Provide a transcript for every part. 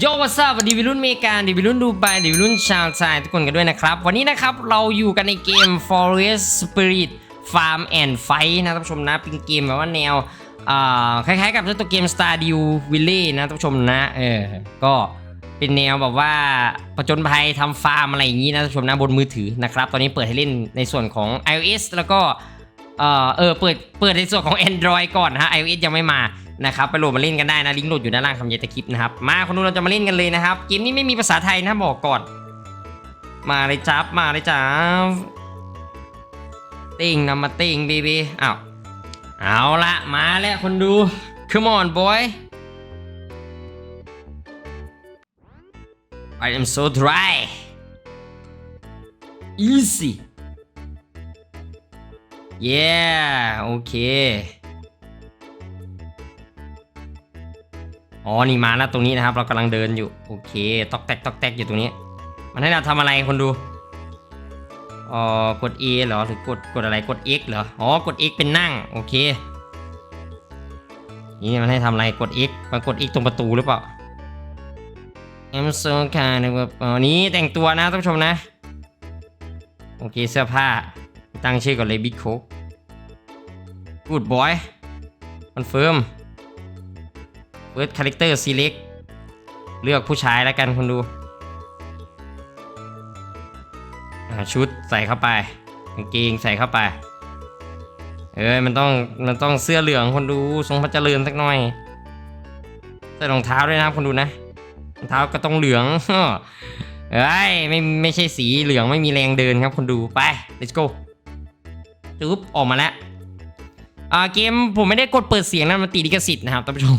โยวัสดีดีวิรุ่นเมกาดีวิรุ่นดูไบดีวิรุ่นชาวไทยทุกคนกันด้วยนะครับ วันนี้นะครับเราอยู่กันในเกม Forest Spirit Farm and Fight นะท่านผู้ชมนะเป็นเกมแบบว่าแนวคล้ายๆกับตัวเกม Stardew Valley นะท่านผู้ชมนะเออก็เป็นแนวแบบว่าประจนภัยทำฟาร์มอะไรอย่างนี้นะท่านผู้ชมนะบนมือถือนะครับตอนนี้เปิดให้เล่นในส่วนของ iOS แล้วก็เออเปิดเปิดในส่วนของ Android ก่อนนะฮะ iOS ยังไม่มา นะครับไปโหลดมาเล่นกันได้นะลิงก์โหลดอยู่ด้านล่างคำเยตคลิปนะครับมาคนดูเราจะมาเล่นกันเลยนะครับเกมนี้ไม่มีภาษาไทยนะบอกก่อน มาเลยจับมาเลยจับติงนะมาติงเบบีอ้าวเอาละมาแล้วคนดู come on boy I am so dry easy yeah โอเค อ๋อ นี่มาแล้วตรงนี้นะครับ เรากำลังเดินอยู่ โอเค ตอกแตกตอกแตกอยู่ตรงนี้ มันให้เราทำอะไรคนดูอ๋อกด A เหรอ หรือกด กดอะไร กด X เหรอ อ๋อ กด X เป็นนั่ง โอเค นี่มันให้ทำอะไร กด X มันกด X ตรงประตูหรือเปล่า I'm so kind of อ๋อนี้แต่งตัวนะท่านผู้ชมนะ โอเค เสื้อผ้า ตั้งชื่อก่อนเลย Big Coke Good boy Confirm First Character Select เลือกผู้ชายแล้วกันคุณดูชุดใส่เข้าไปกางเกงใส่เข้าไป เอ้ยมันต้องมันต้องเสื้อเหลืองคนดูทรงพระเจริญสักหน่อยใส่รองเท้าด้วยนะครับคนดูนะรองเท้าก็ต้องเหลืองเอ้ยไม่ไม่ใช่สีเหลืองไม่มีแรงเดินครับคนดูไป let's go จุ๊บออกมาแล้ว อ่าเกมผมไม่ได้กดเปิดเสียงนะมันติดลิขสิทธิ์นะครับท่านผู้ชม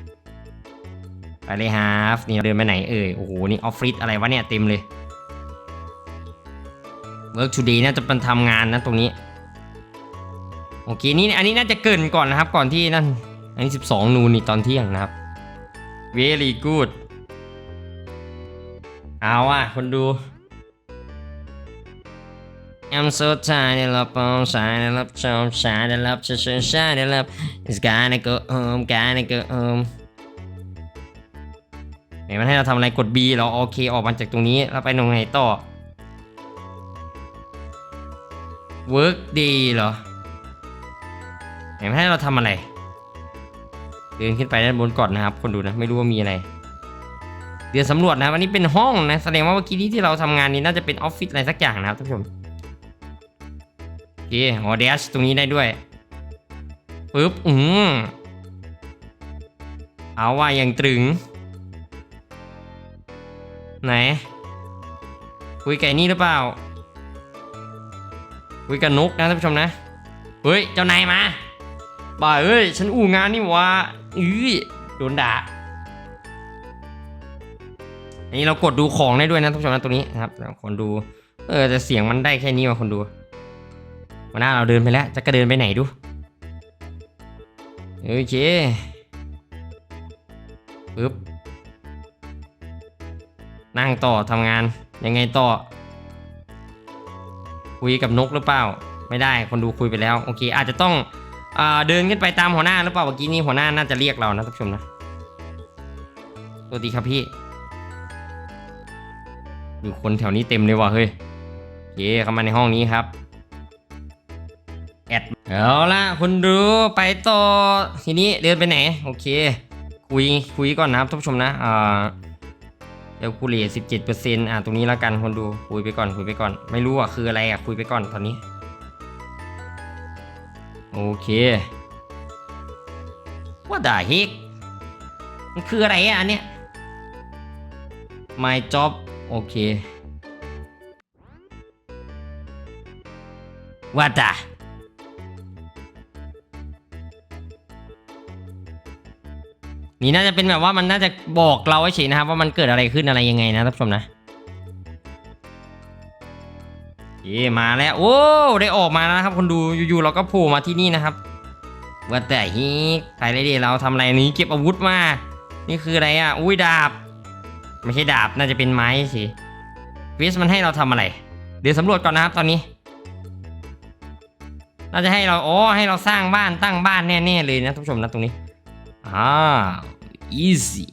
ไป เลยฮาฟนี่เดินไปไหนเอ่ย โอ้โห นี่ออฟฟิศอะไรวะเนี่ยเต็มเลย Work today น่าจะเป็นทำงานนะตรงนี้ โอเค นี่อันนี้น่าจะเกินก่อนนะครับ ก่อนที่นั่น อันนี้ 12 นูนนี่ตอนเที่ยงนะครับ very good เอาอะ คนดู I'm so tired I love all shine I love show shine I love shine shine I love it's gonna go home gonna go home นมันให้เราทำอะไรกด B เรอโอเคออกมาจากตรงนี้แล้วไปตรงไหนต่อ work day เหรอไหนมันให้เราทำอะไร เดินขึ้นไปด้านบนก่อนนะครับ คนดูนะไม่รู้ว่ามีอะไร เดี๋ยวสำรวจนะครับอันนี้เป็นห้องนะแสดงว่าเมื่อกี้นี้ที่เราทำงานนี้น่าจะเป็นออฟฟิศอะไรสักอย่างนะครับท่านผู้ชมโอเคอ๋อเดชตรงนี้ได้ด้วยปึ๊บอืมเอาว่าอย่างตรึง ไหนคุยกับไอ้นี่หรือเปล่าคุยกับนกนะท่านผู้ชมนะเฮ้ยเจ้านายมาบ่าเอ้ยฉันอู่งานนี่วะอื้อโดนด่าอันนี้เรากดดูของได้ด้วยนะท่านผู้ชมนะตรงนี้นะครับคนดู เออแต่เสียงมันได้แค่นี้ว่ะคนดูวันหน้าเราเดินไปแล้วจะกระเดินไปไหนดูโอเคปึ๊บ นั่งต่อทำงานยังไงต่อ คุยกับนกหรือเปล่า ไม่ได้คนดูคุยไปแล้วโอเค อาจจะต้องอ่าเดินขึ้นไปตามหัวหน้าหรือเปล่าเมื่อกี้นี้หัวหน้าน่าจะเรียกเรานะท่านผู้ชมนะสวัสดีครับพี่อยู่คนแถวนี้เต็มเลยว่ะเฮ้ยโอเคเข้ามาในห้องนี้ครับแอดเอาละคุณดูไปต่อทีนี้เดินไปไหน โอเค คุยคุยก่อนนะครับท่านผู้ชมนะอ่า เอลคูเลสิบเจ็ดเปอร์เซ็นต์อะตรงนี้แล้วกันคนดูคุยไปก่อนคุยไปก่อน ไม่รู้อะคืออะไรอะคุยไปก่อนตอนนี้ โอเคว่าด่าเฮกมันคืออะไรอะอันเนี้ย my job โอเคว่าด่า นี่น่าจะเป็นแบบว่ามันน่าจะบอกเราเฉยนะครับ ว่ามันเกิดอะไรขึ้นอะไรยังไงนะท่านผู้ชมนะเย่มาแล้วโอ้ได้ออกมาแล้วนะครับ คนดูอยู่ๆเราก็โผล่มาที่นี่นะครับว่าแต่ฮีไปเลยดิเราทำอะไรนี้เก็บอาวุธมา นี่คืออะไรอะอุ้ยดาบ ไม่ใช่ดาบน่าจะเป็นไม้สิวิสมันให้เราทำอะไร เดี๋ยวสำรวจก่อนนะครับตอนนี้น่าจะให้เราอ๋อให้เราสร้างบ้านตั้งบ้านแน่ๆเลยนะท่านผู้ชมนะตรงนี้ อ่า easy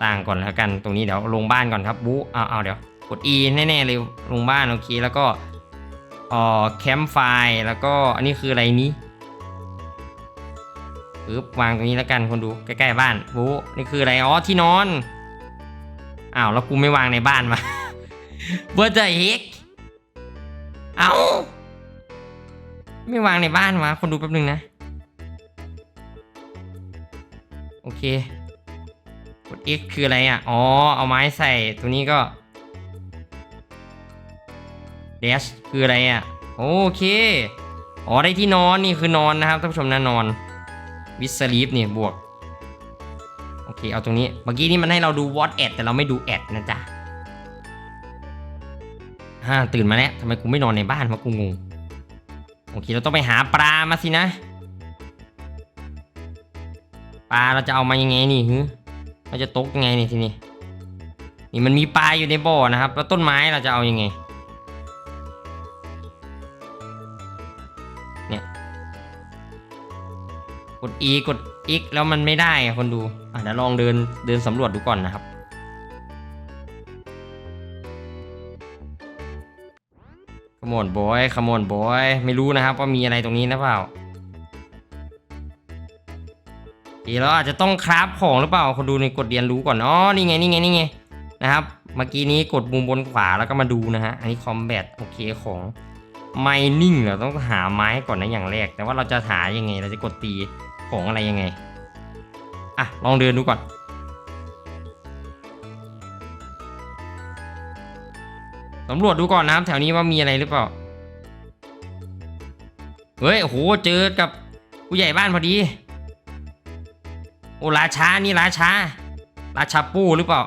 สร้างก่อนแล้วกันตรงนี้เดี๋ยวลงบ้านก่อนครับบูเอาเอาเดี๋ยวกด e แน่ๆเลยลงบ้านโอเคแล้วก็อ่อแคมป์ไฟแล้วก็อันนี้คืออะไรนี้ปึ๊บวางตรงนี้แล้วกันคนดูใกล้ๆบ้านบูนี่คืออะไรอ๋อที่นอนอ้าวแล้วกูไม่วางในบ้านมาเบอร์เจเฮกเอ้าไม่วางในบ้านวะคนดูแป๊บนึงนะ อเค กด X คืออะไรอะ อ๋อ เอาไม้ใส่ตัวนี้ก็ dash คืออะไรอะ โอเค อ๋อ ได้ที่นอนนี่คือนอนนะครับท่านผู้ชมนะนอน วิสลีฟนี่บวก โอเค เอาตรงนี้ เมื่อกี้นี่มันให้เราดู what at แต่เราไม่ดู at นะจ๊ะฮ่าตื่นมาแล้วทำไมกูไม่นอนในบ้านวะกูงง โอเค เราต้องไปหาปลามาสินะ ปลาเราจะเอามายังไงนี่ฮึเราจะตกยังไงนี่ทีนี้นี่มันมีปลาอยู่ในบ่อนะครับ แล้วต้นไม้เราจะเอายังไง เนี่ย กด E กด X แล้วมันไม่ได้คนดู อะเดี๋ยวลองเดินเดินสำรวจดูก่อนนะครับ ขมอนบอยขมอนบอย ไม่รู้นะครับว่ามีอะไรตรงนี้นะเปล่า ดีแล้วอาจจะต้องคราฟของหรือเปล่าคนดูในกดเรียนรู้ก่อนอ๋อนี่ไงนี่ไงนี่ไงนะครับเมื่อกี้นี้กดมุมบนขวาแล้วก็มาดูนะฮะอันนี้คอมแบทโอเคของไมนิ่งเราต้องหาไม้ก่อนนะอย่างแรก แต่ว่าเราจะหายังไงเราจะกดตีของอะไรยังไงอะลองเดินดูก่อนสำรวจดูก่อนนะครับแถวนี้ว่ามีอะไรหรือเปล่า เฮ้ยโหเจอกับผู้ใหญ่บ้านพอดี โอ้ราชา นี่ราชา ราชาปู้หรือเปล่า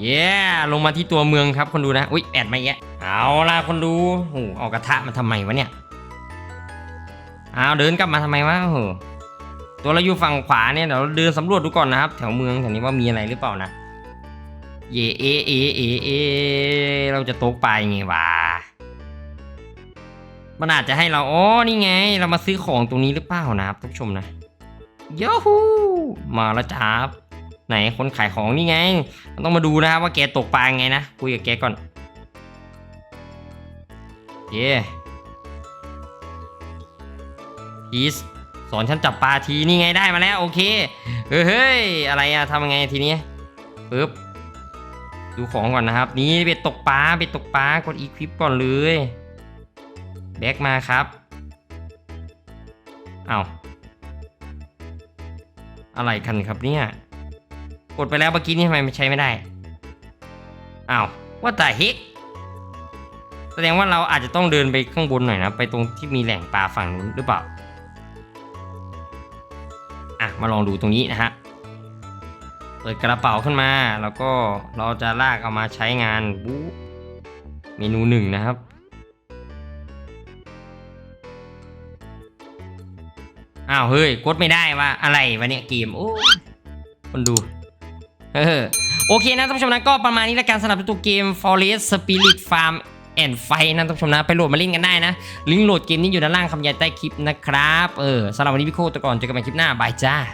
เย้ลงมาที่ตัวเมืองครับคนดูนะ อุ้ยแอดมาแยะเอาล่ะคนดูโอ้เอากระทะมาทำไมวะเนี่ยเอาเดินกลับมาทำไมวะโอ้ตัวเราอยู่ฝั่งขวาเนี่ยเดี๋ยวเราเดินสำรวจดูก่อนนะครับ แถวเมืองแถวนี้ว่ามีอะไรหรือเปล่านะ เยเอเอเอเอเราจะตกไปไงวะมันอาจจะให้เราอ๋อนี่ไง เรามาซื้อของตรงนี้หรือเปล่านะครับท่านผู้ชมนะ ยฮูมาแล้วจ้าบไหนคนขายของนี่ไงมันต้องมาดูนะครับว่าแกตกปลาไงนะคุยกับแกก่อนเย่พีสสอนฉันจับปลาทีนี่ไงได้มาแล้วโอเคเฮ้ยอะไรอะทำยังไงทีนี้ปึ๊บดูของก่อนนะครับ นี่เบ็ดตกปลาเบ็ดตกปลากดอีควิปก่อนเลยแบกมาครับเอาว อะไรกันครับเนี่ย กดไปแล้วเมื่อกี้นี่ทำไมไม่ใช้ไม่ได้อ้าวว่าแต่เฮกแสดงว่าเราอาจจะต้องเดินไปข้างบนหน่อยนะ ไปตรงที่มีแหล่งปลาฝั่งนู้นหรือเปล่า อะ มาลองดูตรงนี้นะฮะ เปิดกระเป๋าขึ้นมา แล้วก็เราจะลากเอามาใช้งานบู๊เมนูหนึ่งนะครับ อ้าวเฮ้ยกดไม่ได้ว่าอะไรวะเนี่ยเกมโอ้คนดูเออโอเคนะท่านผู้ชมนะก็ประมาณนี้ละกันสำหรับตัวเกม Forest Spirit Farm and Fight นะท่านผู้ชมนะไปโหลดมาเล่นกันได้นะ ลิงก์โหลดเกมนี้อยู่ด้านล่างคำยายใต้คลิปนะครับ เออสำหรับวันนี้พี่โคตวก่อนเจอกันใหม่คลิปหน้าบายจ้า